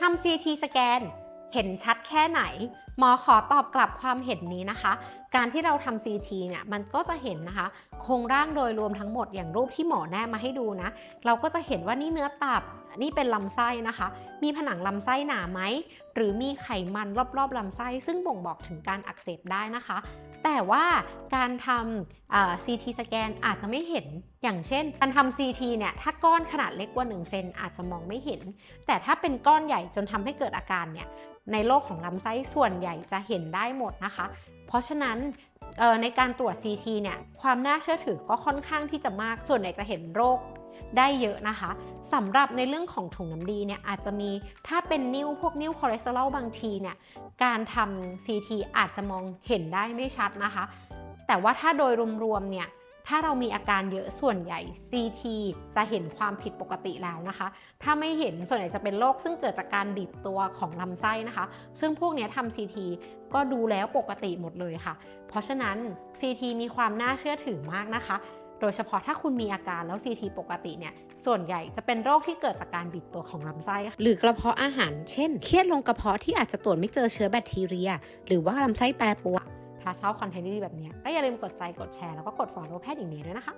ทำ CT สแกน เห็นชัดแค่ไหน หมอขอตอบกลับความเห็นนี้นะคะ การที่เราทำ CT เนี่ยมันก็จะเห็นนะคะ โครงร่างโดยรวมทั้งหมดอย่างรูปที่หมอแนบมาให้ดูนะ เราก็จะเห็นว่านี่เนื้อตับนี่เป็นลำไส้นะคะ มีผนังลำไส้หนาไหม หรือมีไขมันรอบๆลำไส้ซึ่งบ่งบอกถึงการอักเสบได้นะคะ แต่ว่าการทำเอ่อ CT สแกนอาจจะไม่เห็น อย่างเช่น การทำ CT เนี่ย ถ้าก้อนขนาดเล็กกว่า 1 เซนอาจจะมองไม่เห็น แต่ถ้าเป็นก้อนใหญ่จนทำให้เกิดอาการเนี่ยในโลกของลำไส้ส่วนใหญ่จะเห็นได้หมดนะคะ เพราะฉะนั้นในการตรวจ CT เนี่ยความน่าเชื่อถือก็ค่อนข้างที่จะมาก ส่วนใหญ่จะเห็นโรคได้เยอะนะคะสำหรับในเรื่องของถุงน้ำดีเนี่ยอาจจะมีถ้าเป็นนิ้วพวกนิ้วคอเลสเตอรอลบางทีเนี่ยการทำ CT อาจจะมองเห็นได้ไม่ชัดนะคะ แต่ว่าถ้าโดยรวมๆเนี่ย ถ้าเรามีอาการเยอะส่วนใหญ่ CT จะเห็นความผิดปกติแล้วนะคะ ถ้าไม่เห็นส่วนใหญ่จะเป็นโรคซึ่งเกิดจากการบีบตัวของลำไส้นะคะ ซึ่งพวกนี้ทำ CT ก็ดูแล้วปกติหมดเลยค่ะ เพราะฉะนั้น CT มีความน่าเชื่อถือมากนะคะโดยเฉพาะถ้าคุณมีอาการแล้ว CT ปกติเนี่ย ส่วนใหญ่จะเป็นโรคที่เกิดจากการบีบตัวของลำไส้ หรือกระเพาะอาหาร เช่น เครียดลงกระเพาะที่อาจจะตรวจไม่เจอเชื้อแบคทีเรีย หรือว่าลำไส้แปรปรวน ถ้าชอบคอนเทนต์ดีๆแบบนี้ก็อย่าลืมกดใจกดแชร์แล้วก็กด follow แพทย์หญิงเนยด้วยนะคะ